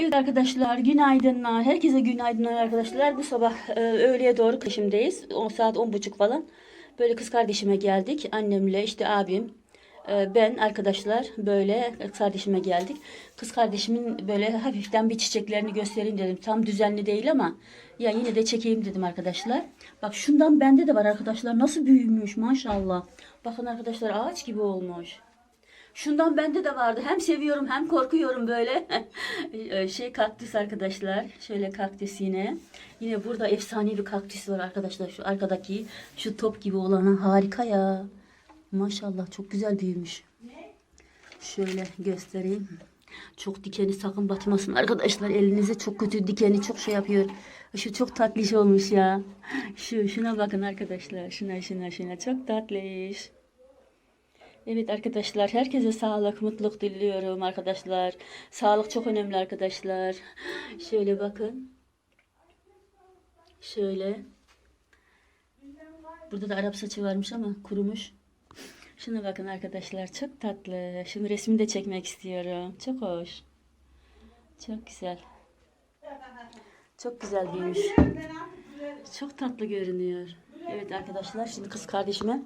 Evet arkadaşlar günaydınlar. Herkese günaydınlar arkadaşlar. Bu sabah e, öğleye doğru peşimdeyiz. 10 saat 10.30 falan. Böyle kız kardeşime geldik. Annemle işte abim. e, ben arkadaşlar böyle kız kardeşime geldik. Kız kardeşimin böyle hafiften bir çiçeklerini göstereyim dedim. Tam düzenli değil ama ya yine de çekeyim dedim arkadaşlar. Bak şundan bende de var arkadaşlar. Nasıl büyümüş maşallah. Bakın arkadaşlar ağaç gibi olmuş. Şundan bende de vardı. Hem seviyorum hem korkuyorum böyle. Ee, şey kaktüs arkadaşlar. Şöyle kaktüs yine. Yine burada efsane bir kaktüs var arkadaşlar. Şu arkadaki şu top gibi olan harika ya. Maşallah çok güzel büyümüş. Şöyle göstereyim. Çok dikeni sakın batmasın arkadaşlar. Elinize çok kötü dikeni çok şey yapıyor. Şu çok tatlış olmuş ya. Şu şuna bakın arkadaşlar. Şuna şuna şuna çok tatlış. Evet arkadaşlar herkese sağlık, mutluluk diliyorum arkadaşlar. Sağlık çok önemli arkadaşlar. Şöyle bakın. Şöyle. Burada da Arap saçı varmış ama kurumuş. Şuna bakın arkadaşlar çok tatlı. Şimdi resmini de çekmek istiyorum. Çok hoş. Çok güzel. Çok güzel büyümüş. Çok tatlı görünüyor. Evet arkadaşlar şimdi kız kardeşime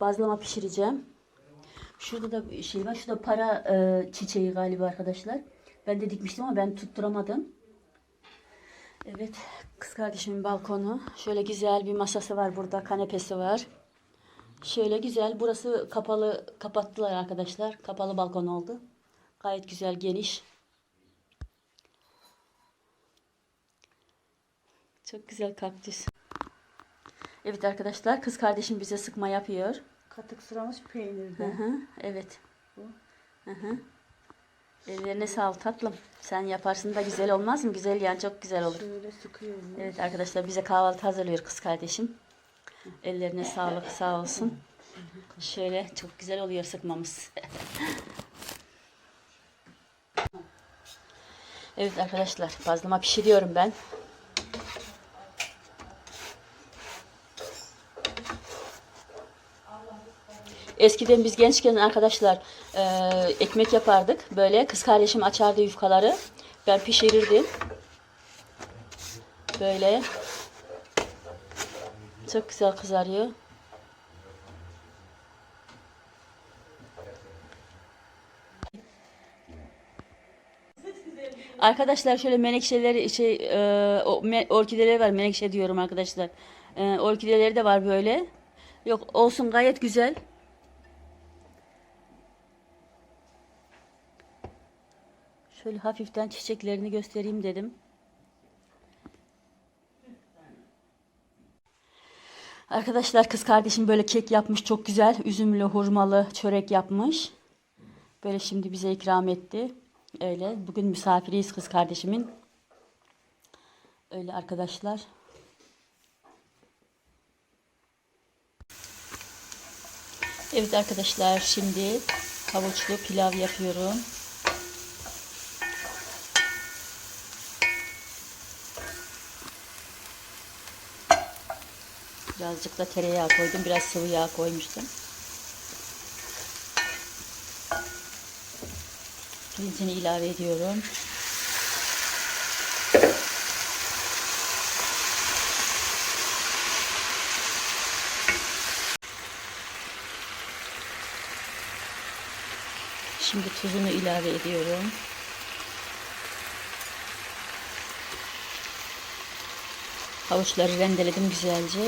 bazlama pişireceğim. Şurada da şey var. Şurada para e, çiçeği galiba arkadaşlar. Ben de dikmiştim ama ben tutturamadım. Evet. Kız kardeşimin balkonu. Şöyle güzel bir masası var burada. Kanepesi var. Şöyle güzel. Burası kapalı kapattılar arkadaşlar. Kapalı balkon oldu. Gayet güzel geniş. Çok güzel kaktüs. Evet arkadaşlar kız kardeşim bize sıkma yapıyor. Katık sıramış Hı peynirden. hı, evet. Hı hı. Ellerine sağlık tatlım. Sen yaparsın da güzel olmaz mı? Güzel yani çok güzel olur. Şöyle sıkıyorum. Evet arkadaşlar bize kahvaltı hazırlıyor kız kardeşim. Ellerine sağlık sağ olsun. Şöyle çok güzel oluyor sıkmamız. evet arkadaşlar bazlama pişiriyorum ben. Eskiden biz gençken arkadaşlar e, ekmek yapardık. Böyle kız kardeşim açardı yufkaları. Ben pişirirdim. Böyle. Çok güzel kızarıyor. Arkadaşlar şöyle menekşeleri şey e, orkideleri var menekşe diyorum arkadaşlar. E, orkideleri de var böyle. Yok olsun gayet güzel. Şöyle hafiften çiçeklerini göstereyim dedim. Arkadaşlar kız kardeşim böyle kek yapmış çok güzel. Üzümlü hurmalı çörek yapmış. Böyle şimdi bize ikram etti. Öyle. Bugün misafiriyiz kız kardeşimin. Öyle arkadaşlar. Evet arkadaşlar şimdi havuçlu pilav yapıyorum. Birazcık da tereyağı koydum. Biraz sıvı yağ koymuştum. Pirincini ilave ediyorum. Şimdi tuzunu ilave ediyorum. Havuçları rendeledim güzelce.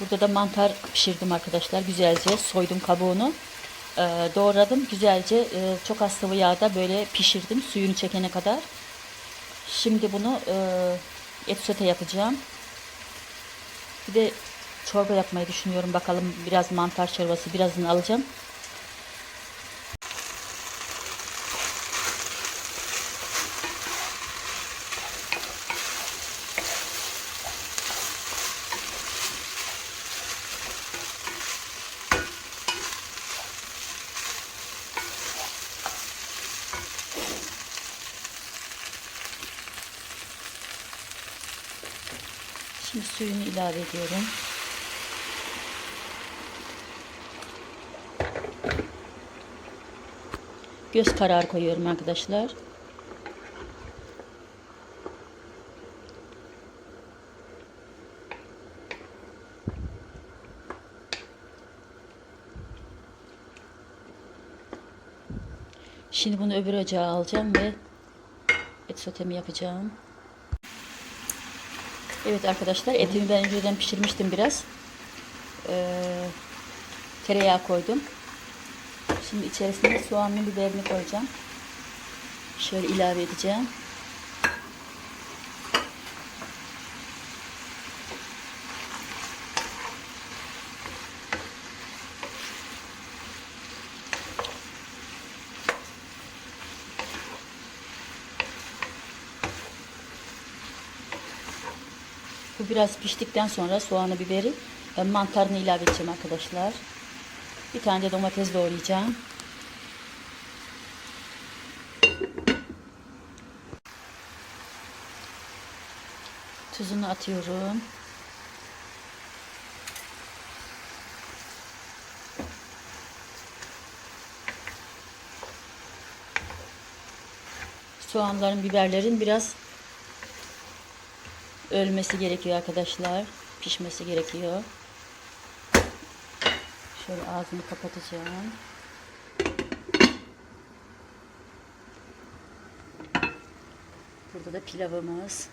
Burada da mantar pişirdim arkadaşlar güzelce. Soydum kabuğunu. Ee, doğradım güzelce. Ee, çok az sıvı yağda böyle pişirdim suyunu çekene kadar. Şimdi bunu e, et sote yapacağım. Bir de çorba yapmayı düşünüyorum. Bakalım biraz mantar çorbası birazını alacağım. Şimdi suyunu ilave ediyorum. Göz kararı koyuyorum arkadaşlar. Şimdi bunu öbür ocağa alacağım ve et sotemi yapacağım. Evet arkadaşlar etimi ben önceden pişirmiştim biraz. Ee, tereyağı koydum. Şimdi içerisine soğanlı biberini koyacağım. Şöyle ilave edeceğim. Bu biraz piştikten sonra soğanı biberi ve mantarını ilave edeceğim arkadaşlar. Bir tane de domates doğrayacağım. Tuzunu atıyorum. Soğanların, biberlerin biraz ölmesi gerekiyor arkadaşlar. Pişmesi gerekiyor. Şöyle ağzını kapatacağım. Burada da pilavımız.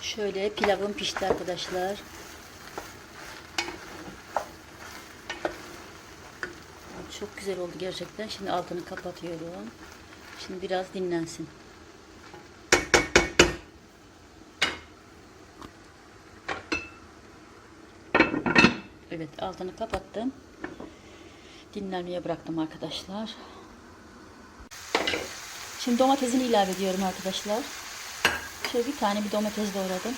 Şöyle pilavım pişti arkadaşlar. Çok güzel oldu gerçekten. Şimdi altını kapatıyorum. Şimdi biraz dinlensin. Evet altını kapattım. Dinlenmeye bıraktım arkadaşlar. Şimdi domatesini ilave ediyorum arkadaşlar. Şöyle bir tane bir domates doğradım.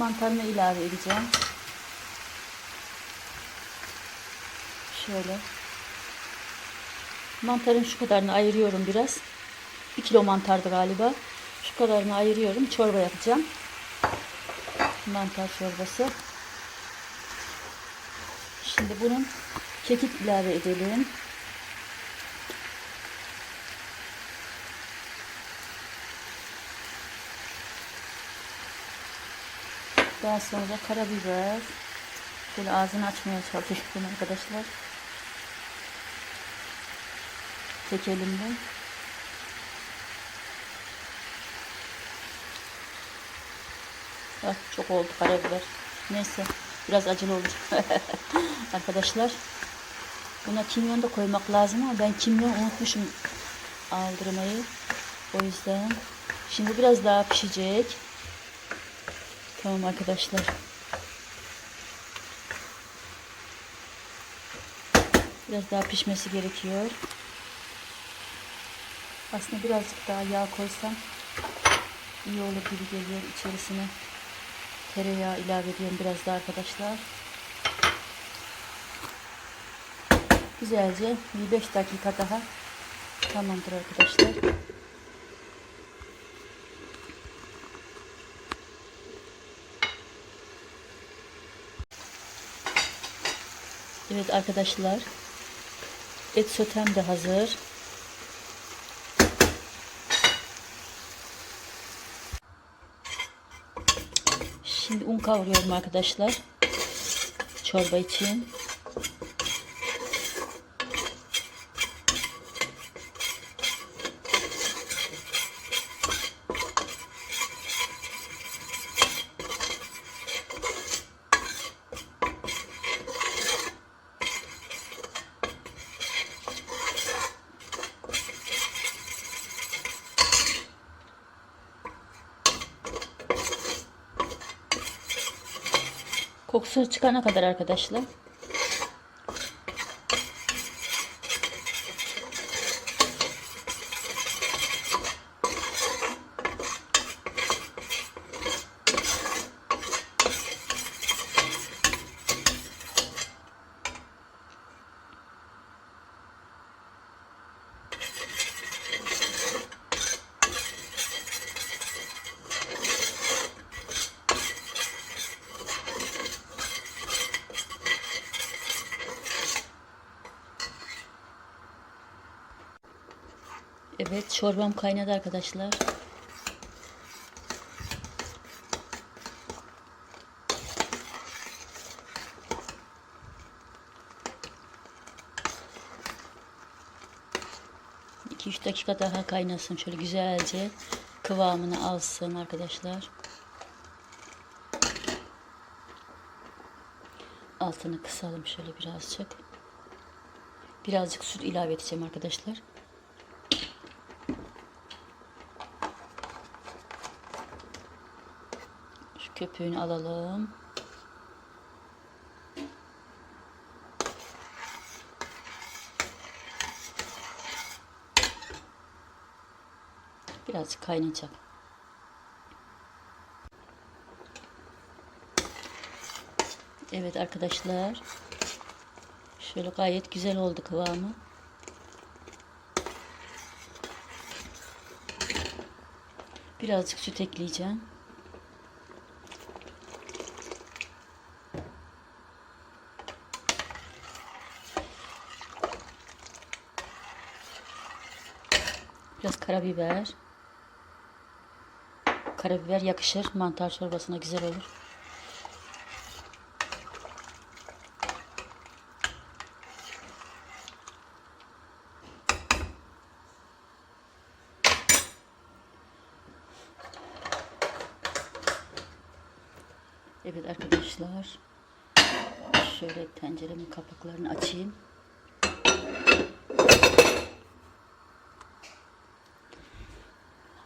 Mantarını ilave edeceğim. Şöyle. Mantarın şu kadarını ayırıyorum biraz. 1 kilo mantardı galiba. Şu kadarını ayırıyorum. Çorba yapacağım. Mantar çorbası. Şimdi bunun kekik ilave edelim. Daha sonra karabiber. Şöyle ağzını açmaya çalışıyorum arkadaşlar. Tek elimle. Ah, çok oldu karabiber. Neyse biraz acılı olacak. arkadaşlar. Buna kimyon da koymak lazım ama ben kimyon unutmuşum aldırmayı. O yüzden şimdi biraz daha pişecek. Tamam arkadaşlar. Biraz daha pişmesi gerekiyor. Aslında birazcık daha yağ koysam iyi olur gibi geliyor içerisine. Tereyağı ilave ediyorum biraz daha arkadaşlar. Güzelce bir 5 dakika daha tamamdır arkadaşlar. Evet arkadaşlar. Et sotem de hazır. Şimdi un kavuruyorum arkadaşlar. Çorba için. Kokusu çıkana kadar arkadaşlar. Evet çorbam kaynadı arkadaşlar. İki üç dakika daha kaynasın. Şöyle güzelce kıvamını alsın arkadaşlar. Altını kısalım şöyle birazcık. Birazcık süt ilave edeceğim arkadaşlar. Köpüğünü alalım. Birazcık kaynayacak. Evet arkadaşlar. Şöyle gayet güzel oldu kıvamı. Birazcık süt ekleyeceğim. Biraz karabiber. Karabiber yakışır. Mantar çorbasına güzel olur. Evet arkadaşlar. Şöyle tenceremin kapaklarını açayım.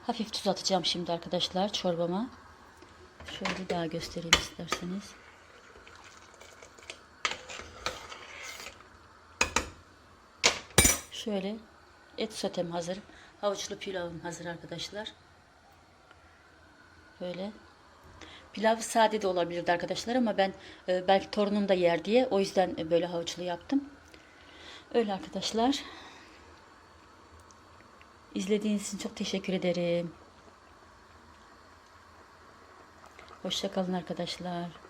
Hafif tuz atacağım şimdi arkadaşlar çorbama. Şöyle daha göstereyim isterseniz. Şöyle et sotem hazır. Havuçlu pilavım hazır arkadaşlar. Böyle. Pilav sade de olabilirdi arkadaşlar ama ben e, belki torunum da yer diye o yüzden e, böyle havuçlu yaptım. Öyle arkadaşlar. İzlediğiniz için çok teşekkür ederim. Hoşçakalın arkadaşlar.